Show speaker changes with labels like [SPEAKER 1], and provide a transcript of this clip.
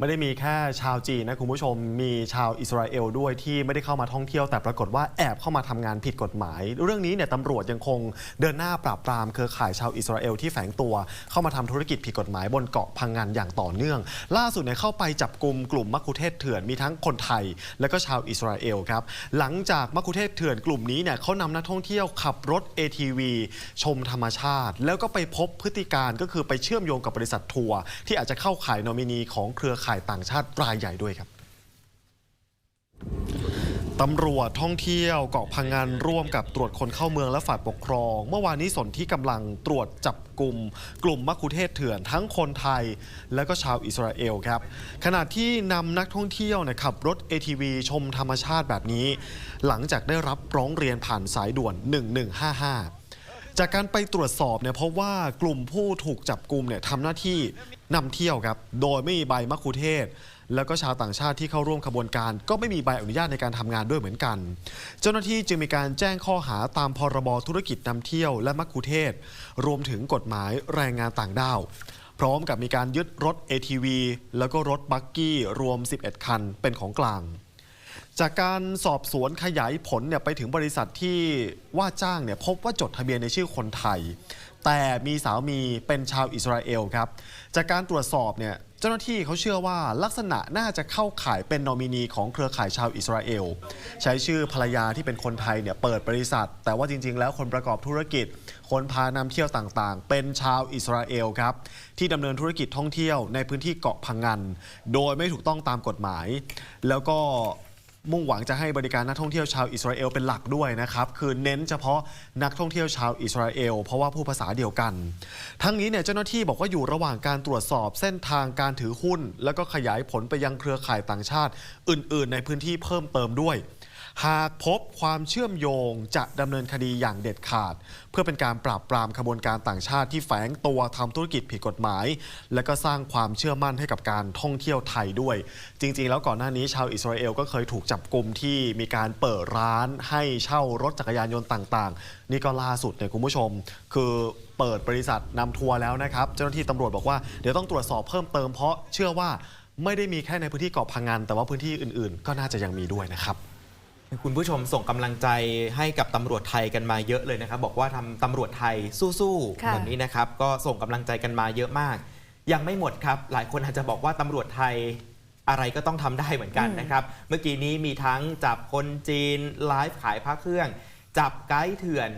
[SPEAKER 1] ไม่ได้มีแค่ชาวจีนนะคุณผู้ชม มีชาวอิสราเอลด้วยที่ไม่ได้เข้ามาท่องเที่ยวแต่ปรากฏว่าแอบเข้ามาทำงานผิดกฎหมาย เรื่องนี้เนี่ยตำรวจยังคงเดินหน้าปราบปรามเครือข่ายชาวอิสราเอลที่แฝงตัว เข้ามาทำธุรกิจผิดกฎหมายบนเกาะพังงานอย่างต่อเนื่อง ล่าสุดเนี่ยเข้าไปจับกลุ่มกลุ่มมักคุเทศเถื่อนมีทั้งคนไทย และก็ชาวอิสราเอลครับหลังจากมักคุเทศเถื่อนกลุ่มนี้เนี่ยเขานำนักท่องเที่ยวขับรถ ATV ชมธรรมชาติ แล้วก็ไปพบพฤติการก็คือไปเชื่อมโยงกับบริษัททัวร์ที่อาจจะเข้าข่ายนอมินีของเครือข่ายต่างชาติรายใหญ่ด้วยครับตำรวจท่องเที่ยวเกาะพังงานร่วมกับตรวจคนเข้าเมืองและฝ่ายปกครอง เมื่อวานนี้สนที่กำลังตรวจจับกลุ่ม กลุ่มมักคุเทศเถื่อนทั้งคนไทย และก็ชาวอิสราเอลครับ ขณะที่นำนักท่องเที่ยวนยขับรถ ATV ชมธรรมชาติแบบนี้ หลังจากได้รับร้องเรียนผ่านสายด่วน 1155จากการไปตรวจสอบเนี่ยพบว่ากลุ่มผู้ถูกจับกลุ่มเนี่ยทำหน้าที่ นำเที่ยวครับ โดยไม่มีใบมัคคุเทศ แล้วก็ชาวต่างชาติที่เข้าร่วมขบวนการ ก็ไม่มีใบอนุญาตในการทำงานด้วยเหมือนกัน เจ้าหน้าที่จึงมีการแจ้งข้อหาตามพรบธุรกิจนำเที่ยวและมัคคุเทศ รวมถึงกฎหมายแรงงานต่างด้าวพร้อมกับมีการยึดรถ ATV แล้วก็รถบักกี้รวม 11 คันเป็นของกลาง จากการสอบสวนขยายผลเนี่ยไปถึงบริษัทที่ว่าจ้างเนี่ยพบว่าจดทะเบียนในชื่อคนไทย แต่มีสามีเป็นชาวอิสราเอลครับ จากการตรวจสอบเนี่ยเจ้าหน้าที่เขาเชื่อว่าลักษณะน่าจะเข้าข่ายเป็นนอมินีของเครือข่ายชาวอิสราเอล ใช้ชื่อภรรยาที่เป็นคนไทยเนี่ยเปิดบริษัท แต่ว่าจริง ๆ แล้วคนประกอบธุรกิจ คนพานำเที่ยวต่างๆ เป็นชาวอิสราเอลครับ ที่ดำเนินธุรกิจท่องเที่ยวในพื้นที่เกาะพังงัน โดยไม่ถูกต้องตามกฎหมาย แล้วก็ มุ่งหวังจะให้บริการนักท่องเที่ยวชาวอิสราเอลเป็นหลักด้วยนะครับคือเน้นเฉพาะนักท่องเที่ยวชาวอิสราเอลเพราะว่าผู้ภาษาเดียวกัน ทั้งนี้เนี่ยเจ้าหน้าที่บอกว่าอยู่ระหว่างการตรวจสอบเส้นทางการถือหุ้น แล้วก็ขยายผลไปยังเครือข่ายต่างชาติ อื่น ๆ ในพื้นที่เพิ่มเติมด้วย หากพบความเชื่อมโยงจะดำเนินคดีอย่างเด็ดขาด เพื่อเป็นการปราบปรามขบวนการต่างชาติที่แฝงตัวทำธุรกิจผิดกฎหมาย และก็สร้างความเชื่อมั่นให้กับการท่องเที่ยวไทยด้วย จริง ๆ แล้วก่อนหน้านี้ชาวอิสราเอลก็เคยถูกจับกลุ่มที่มีการเปิดร้านให้เช่ารถจักรยานยนต์ต่าง ๆ นี่ก็ล่าสุดเนี่ยคุณผู้ชม คือเปิดบริษัทนำทัวร์แล้วนะครับ เจ้าหน้าที่ตำรวจบอกว่าเดี๋ยวต้องตรวจสอบเพิ่มเติมเพราะเชื่อว่าไม่ได้มีแค่ในพื้นที่เกาะพังงานแต่ว่าพื้นที่อื่น ๆ ก็น่าจะยังมีด้วยนะครับ
[SPEAKER 2] คุณผู้ชมส่งกำลังใจให้กับตำรวจไทยกันมาเยอะเลยนะครับ บอกว่าทำตำรวจไทยสู้ๆ
[SPEAKER 3] ค่ะ
[SPEAKER 2] แบบนี้นะครับ ก็ส่งกำลังใจกันมาเยอะมาก ยังไม่หมดครับ หลายคนอาจจะบอกว่าตำรวจไทยอะไรก็ต้องทำได้เหมือนกันนะครับ เมื่อกี้นี้มีทั้งจับคนจีนไลฟ์ขายพระเครื่อง จับไกด์เถื่อน